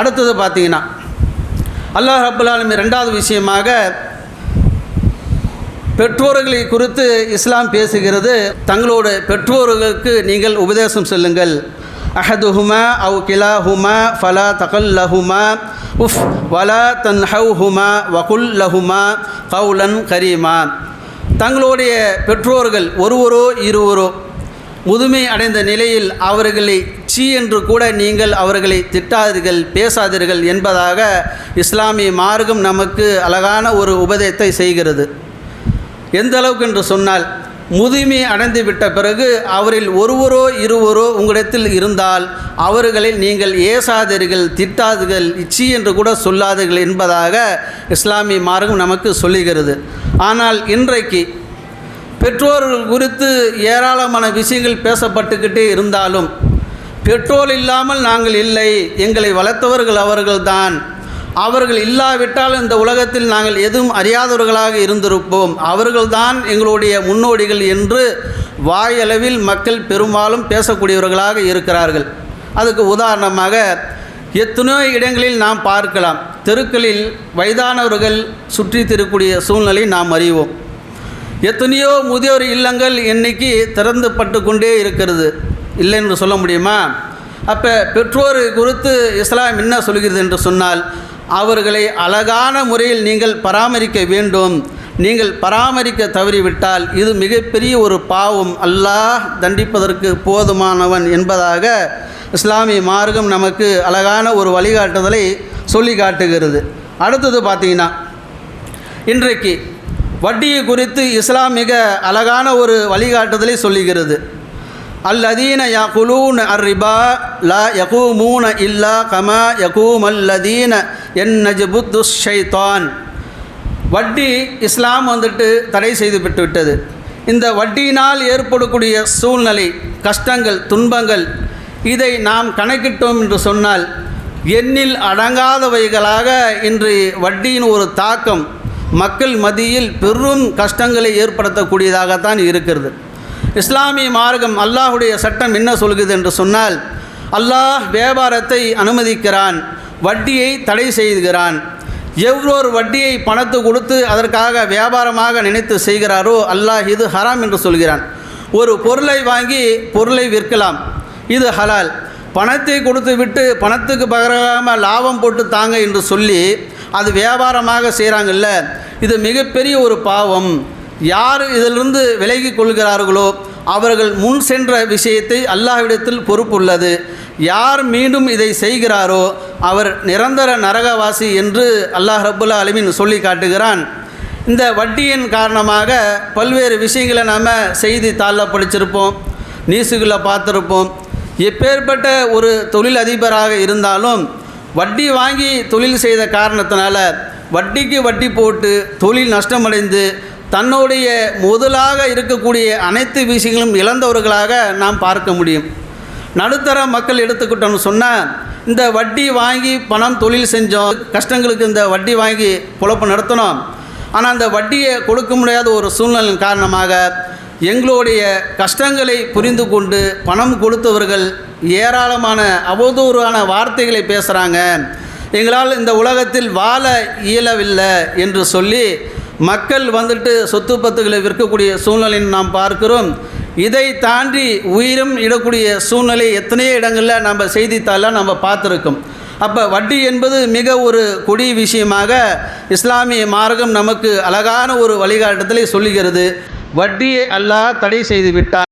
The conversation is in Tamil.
அடுத்தது பார்த்தீங்கன்னா அல்லாஹ் ரபுல் ரெண்டாவது விஷயமாக பெற்றோர்களை குறித்து இஸ்லாம் பேசுகிறது. தங்களோட பெற்றோர்களுக்கு நீங்கள் உபதேசம் செல்லுங்கள். அஹதுஹுமா அவு கிலாஹுமா ஃபலா தகல்லஹுமா உஃப் வலா தன்ஹவுஹுமா வகுல் லஹுமா கவுலன் கரீமா. தங்களுடைய பெற்றோர்கள் ஒருவரோ இருவரோ முதுமை அடைந்த நிலையில் அவர்களை சீ என்று கூட நீங்கள் அவர்களை திட்டாதீர்கள் பேசாதீர்கள் என்பதாக இஸ்லாமிய மார்க்கம் நமக்கு அழகான ஒரு உபதேசத்தை செய்கிறது. எந்த அளவுக்கு என்று சொன்னால் முதுமை அடைந்து விட்ட பிறகு அவரில் ஒருவரோ இருவரோ உங்களிடத்தில் இருந்தால் அவர்களை நீங்கள் ஏசாதீர்கள் திட்டாதீர்கள் இச்சி என்று கூட சொல்லாதீர்கள் என்பதாக இஸ்லாமிய மார்க்கம் நமக்கு சொல்லுகிறது. ஆனால் இன்றைக்கு பெற்றோர்கள் குறித்து ஏராளமான விஷயங்கள் பேசப்பட்டுக்கிட்டே இருந்தாலும் பெற்றோர் இல்லாமல் நாங்கள் இல்லை. எங்களை வளர்த்தவர்கள் அவர்கள்தான். அவர்கள் இல்லாவிட்டால் இந்த உலகத்தில் நாங்கள் எதுவும் அறியாதவர்களாக இருந்திருப்போம். அவர்கள்தான் எங்களுடைய முன்னோடிகள் என்று வாயளவில் மக்கள் பெரும்பாலும் பேசக்கூடியவர்களாக இருக்கிறார்கள். அதுக்கு உதாரணமாக எத்தனையோ இடங்களில் நாம் பார்க்கலாம். தெருக்களில் வயதானவர்கள் சுற்றி திருக்கூடிய சூழ்நிலை நாம் அறிவோம். எத்தனையோ முதியோர் இல்லங்கள் இன்னைக்கு திறந்து பட்டு கொண்டே இருக்கிறது. இல்லைன்னு சொல்ல முடியுமா? அப்போ பெற்றோர் குறித்து இஸ்லாம் என்ன சொல்கிறது என்று சொன்னால் அவர்களை அழகான முறையில் நீங்கள் பராமரிக்க வேண்டும். நீங்கள் பராமரிக்க தவறிவிட்டால் இது மிகப்பெரிய ஒரு பாவம். அல்லாஹ் தண்டிப்பதற்கு போதுமானவன் என்பதாக இஸ்லாமிய மார்க்கம் நமக்கு அழகான ஒரு வழிகாட்டுதலை சொல்லி காட்டுகிறது. அடுத்தது பார்த்தீங்கன்னா இன்றைக்கு வட்டியை குறித்து இஸ்லாம் மிக அழகான ஒரு வழிகாட்டுதலை சொல்லுகிறது. அல்லதீன யகுலூன் அர்ரிபா லா யகூமூன இல்லா கமா யகூம் அல்லதீன என் நஜபுத்து ஷைத்தான் வட்டி இஸ்லாம் வந்துட்டு தடை செய்து விட்டு விட்டது இந்த வட்டியினால் ஏற்படக்கூடிய சூழ்நிலை கஷ்டங்கள் துன்பங்கள் இதை நாம் கணக்கிட்டோம் என்று சொன்னால் எண்ணில் அடங்காதவைகளாக இன்று வட்டியின் ஒரு தாக்கம் மக்கள் மத்தியில் பெரும் கஷ்டங்களை ஏற்படுத்தக்கூடியதாகத்தான் இருக்கிறது. இஸ்லாமிய மார்க்கம் அல்லாஹுடைய சட்டம் என்ன சொல்கிறது என்று சொன்னால் அல்லாஹ் வியாபாரத்தை அனுமதிக்கிறான் வட்டியை தடை செய்கிறான். எவ்வளோர் வட்டியை பணத்து கொடுத்து அதற்காக வியாபாரமாக நினைத்து செய்கிறாரோ அல்லாஹ் இது ஹராம் என்று சொல்கிறான். ஒரு பொருளை வாங்கி பொருளை விற்கலாம். இது ஹலால். பணத்தை கொடுத்து விட்டு பணத்துக்கு பகரமாக லாபம் போட்டு தாங்க என்று சொல்லி அது வியாபாரமாக செய்கிறாங்கல்ல இது மிகப்பெரிய ஒரு பாவம். யார் இதிலிருந்து விலகி கொள்கிறார்களோ அவர்கள் முன் சென்ற விஷயத்தை அல்லாஹ்விடத்தில் பொறுப்புள்ளது. யார் மீண்டும் இதை செய்கிறாரோ அவர் நிரந்தர நரகவாசி என்று அல்லாஹ் ரபுல்லா அலமின் சொல்லி காட்டுகிறான். இந்த வட்டியின் காரணமாக பல்வேறு விஷயங்களை நாம் செய்தி தாளில் படிச்சிருப்போம் நியூஸுகளை பார்த்துருப்போம். எப்பேற்பட்ட ஒரு தொழில் அதிபராக இருந்தாலும் வட்டி வாங்கி தொழில் செய்த காரணத்தினால வட்டிக்கு வட்டி போட்டு தொழில் நஷ்டமடைந்து தன்னுடைய முதலாக இருக்கக்கூடிய அனைத்து விஷயங்களும் இழந்தவர்களாக நாம் பார்க்க முடியும். நடுத்தர மக்கள் எடுத்துக்கிட்டோம்னு சொன்னால் இந்த வட்டி வாங்கி பணம் தொழில் செஞ்சோம் கஷ்டங்களுக்கு இந்த வட்டி வாங்கி குழப்ப நடத்தினோம். ஆனால் அந்த வட்டியை கொடுக்க முடியாத ஒரு சூழ்நிலையின் காரணமாக எங்களுடைய கஷ்டங்களை புரிந்து கொண்டு பணம் கொடுத்தவர்கள் ஏராளமான அவதூறான வார்த்தைகளை பேசுகிறாங்க எங்களால் இந்த உலகத்தில் வாழ இயலவில்லை என்று சொல்லி மக்கள் வந்துட்டு சொத்து பத்துகளை விற்கக்கூடிய சூழ்நிலையை நாம் பார்க்கிறோம். இதை தாண்டி உயிரும் இடக்கூடிய சூழ்நிலை எத்தனையோ இடங்களில் நம்ம செய்தித்தாளில் நம்ம பார்த்துருக்கோம். அப்போ வட்டி என்பது மிக ஒரு கொடி விஷயமாக இஸ்லாமிய மார்க்கம் நமக்கு அழகான ஒரு வழிகாட்டுதலை சொல்லுகிறது. வட்டியை அல்லாஹ் தடை செய்து விட்டார்